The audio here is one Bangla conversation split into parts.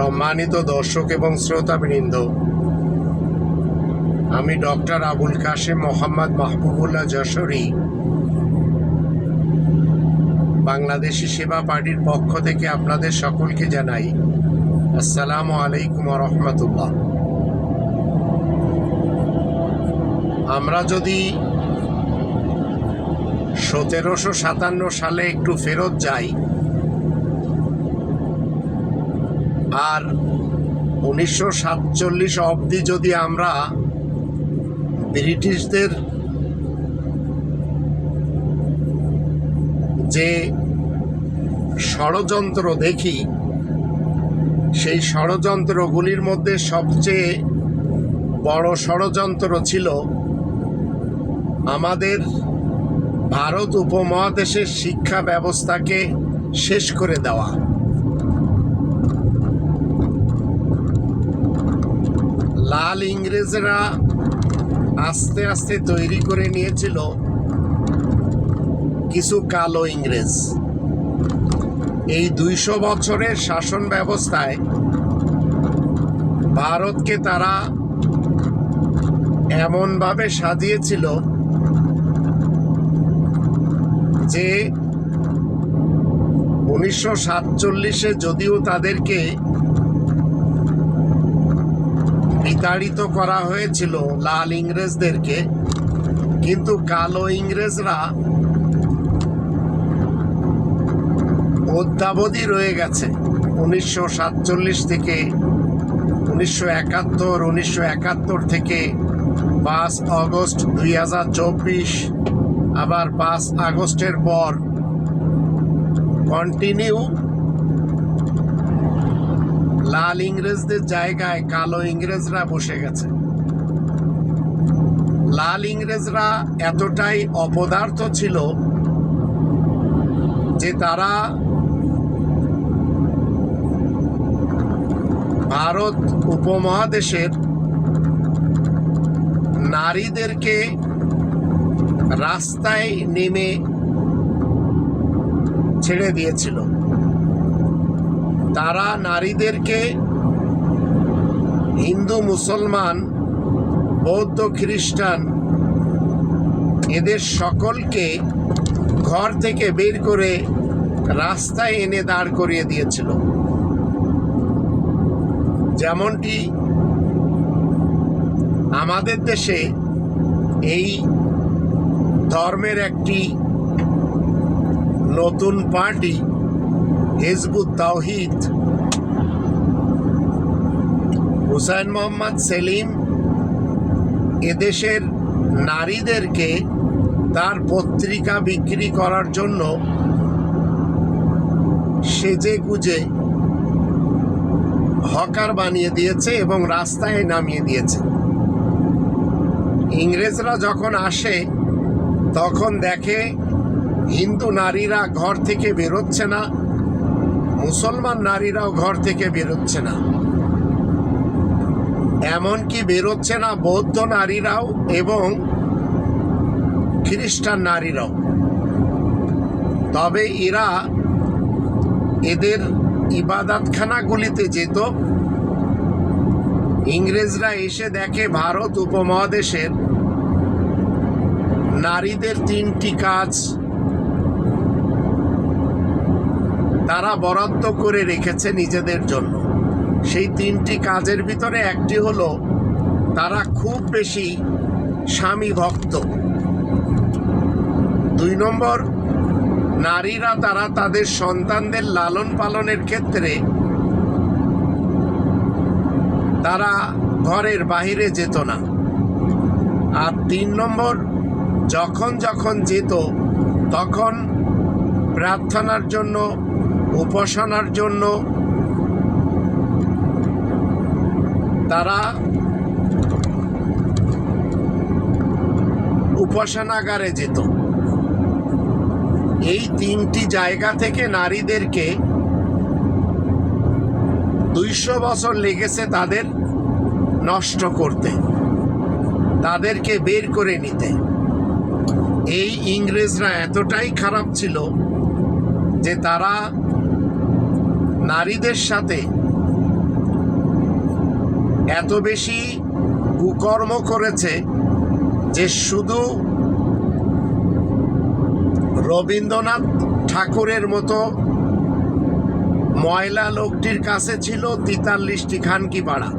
সম্মানিত দর্শক এবং শ্রোতাবৃন্দ, আমি ডক্টর আবুল কাশেম মোহাম্মদ মাহবুবুল্লাহ যশোরী, বাংলাদেশি সেবা পার্টির পক্ষ থেকে আপনাদের সকলকে জানাই আসসালামু আলাইকুম রহমতুল্লাহ। আমরা যদি সতেরোশো সাতান্ন সালে একটু ফেরত যাই আর উনিশশো সাতচল্লিশ অবধি যদি আমরা ব্রিটিশদের যে ষড়যন্ত্র দেখি, সেই ষড়যন্ত্রগুলির মধ্যে সবচেয়ে বড় ষড়যন্ত্র ছিল আমাদের ভারত উপমহাদেশের শিক্ষা ব্যবস্থাকে শেষ করে দেওয়া। লাল ইংরেজরা আস্তে আস্তে তৈরি করে নিয়েছিল কিছু কালো ইংরেজ। এই দুইশো বছরের শাসন ব্যবস্থায় ভারতকে তারা এমনভাবে সাজিয়েছিল যে উনিশশো সাতচল্লিশে যদিও তাদেরকে বিতাড়িত করা হয়েছিল লাল ইংরেজদেরকে, কিন্তু কালো ইংরেজরা অদ্যাবধি রয়ে গেছে। উনিশশো সাতচল্লিশ থেকে উনিশশো একাত্তর উনিশশো একাত্তর থেকে পাঁচ আগস্ট দুই হাজার চব্বিশ, আবার পাঁচ আগস্টের পর কন্টিনিউ লাল ইংরেজদের জায়গায় কালো ইংরেজরা বসে গেছে। লাল ইংরেজরা এতটাই অপদার্থ ছিল যে তারা ভারত উপমহাদেশের নারীদেরকে রাস্তায় নেমে ছেড়ে দিয়েছিল। তারা নারীদেরকে হিন্দু, মুসলমান, বৌদ্ধ, খ্রিস্টান এদের সকলকে ঘর থেকে বের করে রাস্তায় এনে দাঁড় করিয়ে দিয়েছিল। যেমনটি আমাদের দেশে এই ধর্মের একটি নতুন পার্টি হিজবুত তাওহিদ হুসাইন মোহাম্মদ সেলিম এদেশের নারীদেরকে তার পত্রিকা বিক্রি করার জন্য সেজে গুজে হকার বানিয়ে দিয়েছে এবং রাস্তায় নামিয়ে দিয়েছে। ইংরেজরা যখন আসে, তখন দেখে হিন্দু নারীরা ঘর থেকে বেরোচ্ছে না। মুসলমান নারীরাও ঘর থেকে বেরোচ্ছে না। এমনকি বেরোচ্ছে না বৌদ্ধ নারীরাও এবং খ্রিস্টান নারীরাও। তবে এরা এদের ইবাদতখানাগুলিতে যেত। ইংরেজরা এসে দেখে ভারত উপমহাদেশের নারীদের তিনটি কাজ তারা বরাদ্দ করে রেখেছে নিজেদের জন্য। সেই তিনটি কাজের ভিতরে একটি হলো, তারা খুব বেশি স্বামী ভক্ত। দুই নম্বর, নারীরা তারা তাদের সন্তানদের লালন পালনের ক্ষেত্রে তারা ঘরের বাহিরে যেত না। আর তিন নম্বর, যখন যখন যেত, তখন প্রার্থনার জন্য উপাসনার জন্য তারা উপাসনাগারে যেত। এই তিনটি জায়গা থেকে নারীদেরকে দুইশো বছর লেগেছে তাদের নষ্ট করতে, তাদেরকে বের করে নিতে। এই ইংরেজরা এতটাই খারাপ ছিল যে তারা নারীদের সাথে এত বেশি কুকর্ম করেছে যে শুধু রবীন্দ্রনাথ ঠাকুরের মতো ময়লা লোকটির কাছে ছিল তেতাল্লিশটি খানকি পাড়া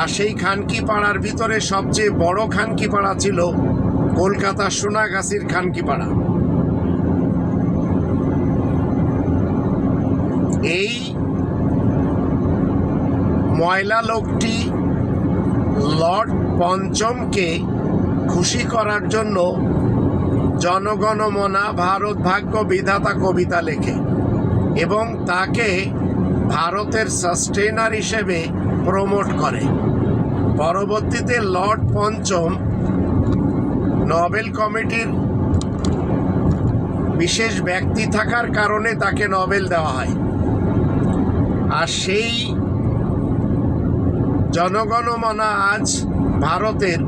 আর সেই খানকি পাড়ার ভিতরে সবচেয়ে বড় খানকি পাড়া ছিল কলকাতা সোনাগাছির খানকি পাড়া এই ময়লা লোকটি লর্ড পঞ্চমকে খুশি করার জন্য জনগণমনা ভারত ভাগ্য বিধাতা কবিতা লেখে এবং তাকে ভারতের সাস্টেনার হিসেবে প্রমোট করে। পরবর্তীতে লর্ড পঞ্চম নোবেল কমিটির বিশেষ ব্যক্তি থাকার কারণে তাকে নোবেল দেওয়া হয়। আর সেই জনগণমনা আজ ভারতের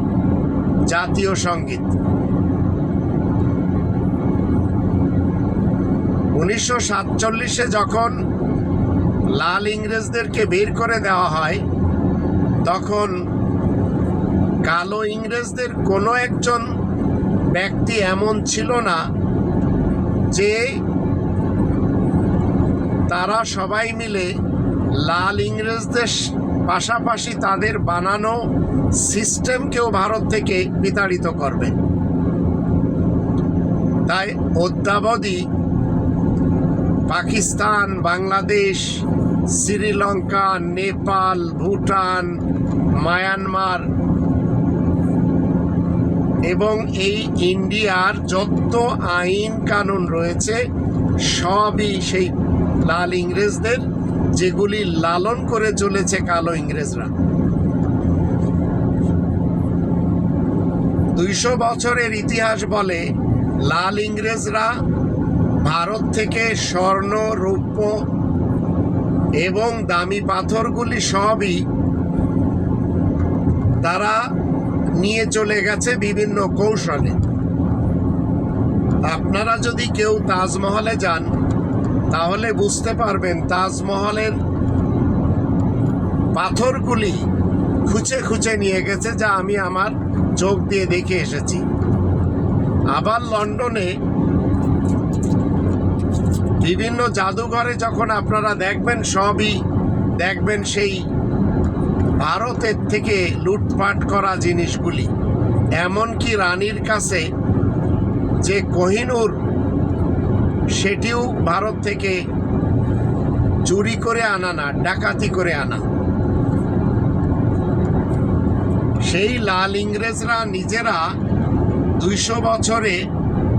জাতীয় সংগীত। উনিশশো সাতচল্লিশে যখন লাল ইংরেজদেরকে বের করে দেওয়া হয়, তখন কালো ইংরেজদের কোনো একজন ব্যক্তি এমন ছিল না যে তারা সবাই মিলে লাল ইংরেজদের পাশাপাশি তাদের বানানো সিস্টেমকেও ভারত থেকে বিতাড়িত করবে। তাই অদ্যাবধি পাকিস্তান, বাংলাদেশ, শ্রীলঙ্কা, নেপাল, ভুটান, মায়ানমার এবং এই ইন্ডিয়ার যত আইন কানুন রয়েছে, সবই সেই লাল ইংরেজদের যেগুলি লালন করে চলেছে কালো ইংরেজরা। দুইশো বছরের ইতিহাস বলে লাল ইংরেজরা ভারত থেকে স্বর্ণ, রৌপ্য এবং দামি পাথরগুলি সবই তারা নিয়ে চলে গেছে বিভিন্ন কৌশলে। আপনারা যদি কেউ তাজমহলে যান তাহলে বুঝতে পারবেন তাজমহলের পাথরগুলি খুঁচে খুঁচে নিয়ে গেছে যা আমি আমার চোখ দিয়ে দেখে এসেছি। আবার লন্ডনে বিভিন্ন জাদুঘরে যখন আপনারা দেখবেন, সবই দেখবেন সেই ভারতের থেকে লুটপাট করা জিনিসগুলি। এমনকি রানীর কাছে যে কোহিনুর সেটিও ভারত থেকে চুরি করে আনা না, ডাকাতি করে আনা। সেই লাল ইংরেজরা নিজেরা দুইশো বছরে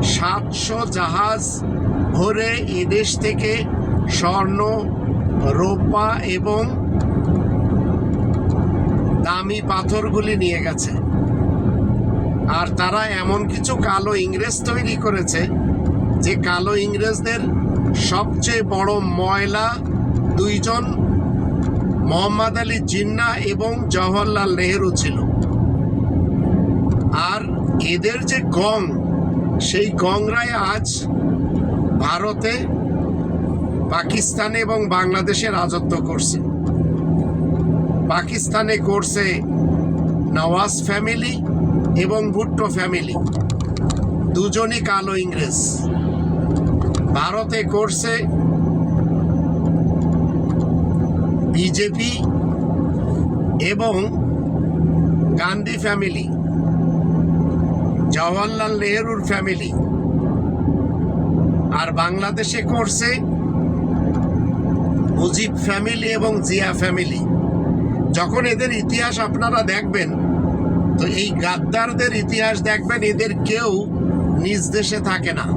সাতশো জাহাজ ভরে এদেশ থেকে স্বর্ণ রোপা এবং দামি পাথরগুলি নিয়ে গেছে। আর তারা এমন কিছু কালো ইংরেজ তৈরি করেছে যে কালো ইংরেজদের সবচেয়ে বড় ময়লা দুইজন মোহাম্মদ আলী জিন্না এবং জওহরলাল নেহেরু ছিল। আর এদের যে গং, সেই গংরাই আজ ভারতে, পাকিস্তানে এবং বাংলাদেশে রাজত্ব করছে। পাকিস্তানে করছে নওয়াজ ফ্যামিলি এবং ভুট্টো ফ্যামিলি, দুজনই কালো ইংরেজ। ভারতে করছে বিজেপি এবং গান্ধী ফ্যামিলি, জওয়াহরলাল নেহরুর ফ্যামিলি। আর বাংলাদেশে করছে মুজিব ফ্যামিলি এবং জিয়া ফ্যামিলি। যখন এদের ইতিহাস আপনারা দেখবেন, তো এই গাদ্দারদের ইতিহাস দেখবেন, এদের কেউ নিজ দেশে থাকে না।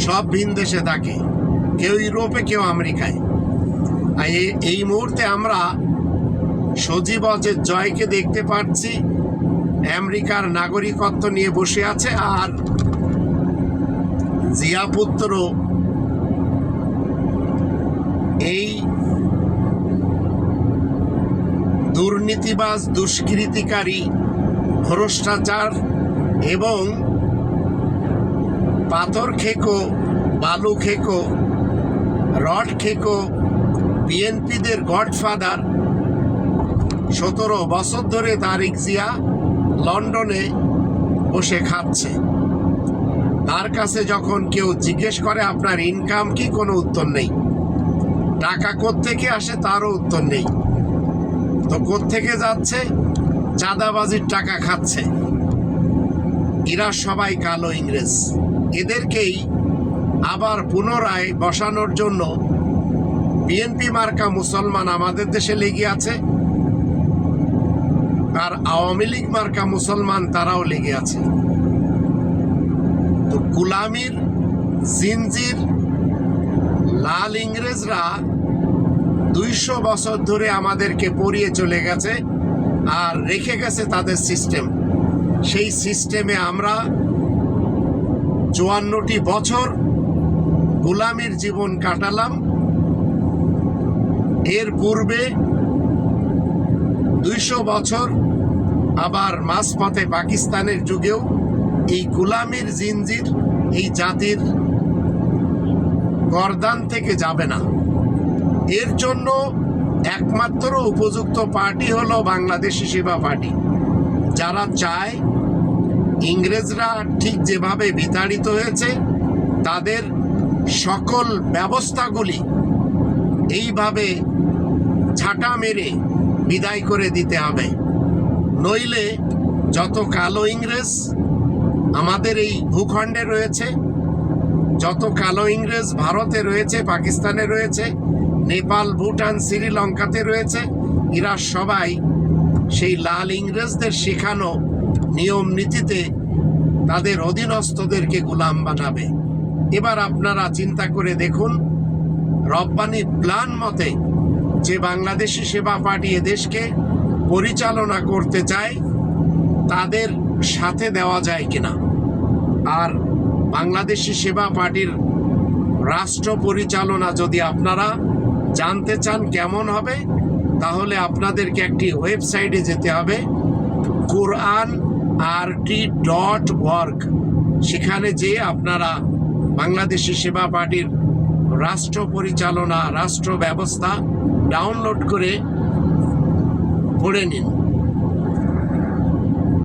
সব ভিন দেশে থাকে। কেউ ইউরোপে, কেউ আমেরিকায়। আর এই মুহূর্তে আমরা সজীব অজের জয়কে দেখতে পাচ্ছি। আমেরিকার নাগরিকত্ব নিয়ে বসে আছে আর জিয়াপুত্র এই দুর্নীতিবাজ, দুষ্কৃতিকারী, ভ্রষ্টাচার এবং পাথর খেকো, বালু খেকো, রড খেকো, বিএনপিদের গডফাদার। সতেরো বছর ধরে তারিক জিয়া লন্ডনে বসে খাচ্ছে। তার কাছে যখন কেউ জিজ্ঞেস করে, আপনার ইনকাম কি? কোনো উত্তর নেই। টাকা কোত্থেকে আসে? তারও উত্তর নেই। তো কোত্থেকে যাচ্ছে? চাঁদাবাজির টাকা খাচ্ছে। এরা সবাই কালো ইংরেজ। এদেরকেই আবার পুনরায় বসানোর জন্য বিএনপি মার্কা মুসলমান আমাদের দেশে লেগে আছে, আর আওয়ামী লীগ মার্কা মুসলমান তারাও লেগে আছে। তো গুলামির, জিনজির, লাল ইংরেজরা দুইশো বছর ধরে আমাদেরকে পড়িয়ে চলে গেছে আর রেখে গেছে তাদের সিস্টেম সেই সিস্টেমে আমরা চুয়ান্নটি বছর গোলামির জীবন কাটালাম। এর পূর্বে দুইশো বছর আবার মাঝপথে পাকিস্তানের যুগেও এই গোলামির জিনজির, এই জাতির গরদান থেকে যাবে না। এর জন্য একমাত্র উপযুক্ত পার্টি হলো বাংলাদেশি সেবা পার্টি। যারা চায় ইংরেজরা ঠিক যেভাবে বিতাড়িত হয়েছে, তাদের সকল ব্যবস্থাগুলি এইভাবে ঝাঁটা মেরে বিদায় করে দিতে হবে। নইলে যত কালো ইংরেজ আমাদের এই ভূখণ্ডে রয়েছে, যত কালো ইংরেজ ভারতে রয়েছে, পাকিস্তানে রয়েছে, নেপাল, ভুটান, শ্রীলঙ্কাতে রয়েছে, এরা সবাই সেই লাল ইংরেজদের শেখানো নিয়ম নীতিতে তাদের অধীনস্থদেরকে গোলাম বানাবে। এবার আপনারা চিন্তা করে দেখুন, রব্বানি প্ল্যান মতে যে বাংলাদেশি সেবা পার্টি দেশকে পরিচালনা করতে চায়, তাদের সাথে দেওয়া যায় কিনা? আর বাংলাদেশি সেবা পার্টির রাষ্ট্র পরিচালনা যদি আপনারা জানতে চান কেমন হবে, তাহলে আপনাদেরকে একটি ওয়েবসাইটে যেতে হবে, কোরআন আর টি ডট ওয়ার্ক সেখানে যেয়ে আপনারা বাংলাদেশি সেবা পার্টির রাষ্ট্র পরিচালনা, রাষ্ট্র ব্যবস্থা ডাউনলোড করে পড়ে নিন।